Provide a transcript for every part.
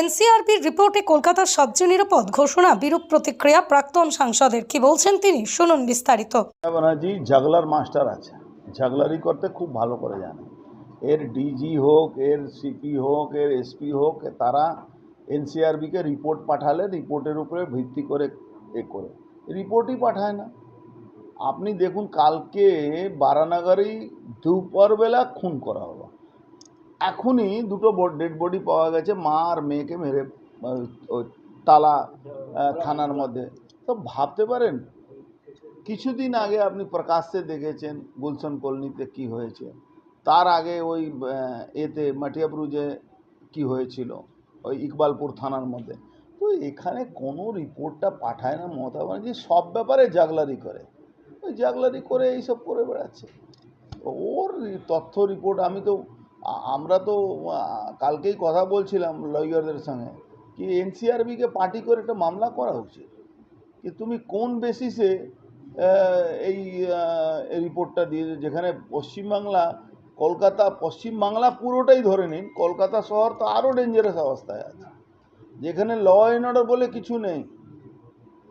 এনসিআরবির রিপোর্টে কলকাতার সবচেয়ে নিরাপদ ঘোষণা, বিরূপ প্রতিক্রিয়া প্রাক্তন সাংসদের। কি বলছেন তিনি? শুনুন বিস্তারিত। ব্যানার্জি জাগলার মাস্টার আছে। জাগলারি করতে খুব ভালো করে জানে। এর ডিজি হোক, এর সিপি হোক, এর এসপি হোক, তারা এনসিআরবিকে রিপোর্ট পাঠালে রিপোর্টের উপরে ভিত্তি করে এ করে। রিপোর্টই পাঠায় না। আপনি দেখুন, কালকে বারানাগারেই দুপুরবেলা খুন করা হলো। এখনই দুটো ডেড বডি পাওয়া গেছে, মা আর মেয়েকে মেরে তালা থানার মধ্যে। তো ভাবতে পারেন, কিছুদিন আগে আপনি প্রকাশ্যে দেখেছেন গুলশন কলোনিতে কি হয়েছে। তার আগে ওই এতে মাটিয়াব্রুজে কি হয়েছিল, ওই ইকবালপুর থানার মধ্যে। তো এখানে কোনো রিপোর্টটা পাঠায় না মমতা ব্যানার্জি, সব ব্যাপারে জাগলারি করে। ওই জাগলারি করে এইসব করে বেড়াচ্ছে। ওর তথ্য রিপোর্ট আমি তো আমরা তো কালকেই কথা বলছিলাম লয়ারদের সঙ্গে কি এনসিআরবিকে পার্টি করে একটা মামলা করা উচিত। কি তুমি কোন বেসিসে এই এই রিপোর্টটা দিয়ে যেখানে পশ্চিমবাংলা, কলকাতা, পশ্চিমবাংলা পুরোটাই ধরে নিন, কলকাতা শহর তো আরও ডেঞ্জারাস অবস্থায় আছে। যেখানে ল অ্যান্ড অর্ডার বলে কিছু নেই।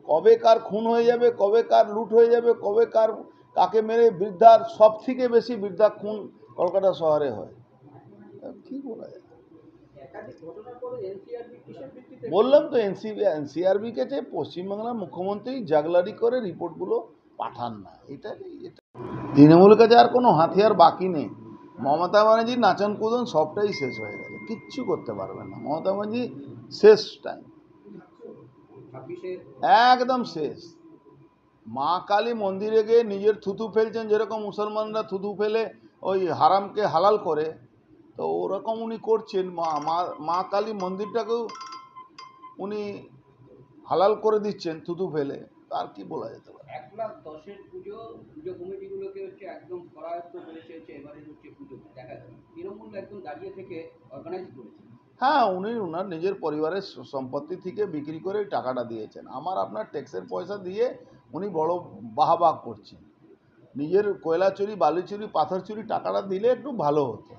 কবে কার খুন হয়ে যাবে, কবে কার লুট হয়ে যাবে, কবে কার, কাকে মেরে বৃদ্ধার সব থেকে বেশি বৃদ্ধা খুন কলকাতা শহরে হয়। কী বলা যায়? বললাম তো এনসিবি এনসিআরবিকে যে পশ্চিমবাংলার মুখ্যমন্ত্রী জাগলারি করে রিপোর্টগুলো পাঠান না এটা এটা? তৃণমূলের কাছে আর কোনো হাতিয়ার বাকি নেই। মমতা ব্যানার্জির নাচন কুদন সবটাই শেষ হয়ে গেছে কিচ্ছু করতে পারবেন না। মমতা ব্যানার্জি শেষ টাইম একদম শেষ। মা কালী মন্দিরে গিয়ে নিজের থুতু ফেলছেন যেরকম মুসলমানরা থুতু ফেলে ওই হারামকে হালাল করে তো ওরকম উনি করছেন মা মা- মা কালী মন্দিরটাকেও উনি হালাল করে দিচ্ছেন থুতু ফেলে তার কি বলা যেতে পারে? এক লাখ দশের পুজো পুজো কমিটিগুলোকে হচ্ছে একদম করায়ত্ত করেছে হচ্ছে এবারে হচ্ছে পুজো দেখা যাবে। তৃণমূল একদম দাঁড়িয়ে থেকে অর্গানাইজ করেছে। হ্যাঁ উনি ওনার নিজের পরিবারের সম্পত্তি থেকে বিক্রি করে টাকাটা দিয়েছেন। আমার আপনার ট্যাক্সের পয়সা দিয়ে উনি বড় বাহাবাহ করছেন। নিজের কয়লা চুরি বালি চুরি পাথর চুরি টাকাটা দিলে একটু ভালো হতো।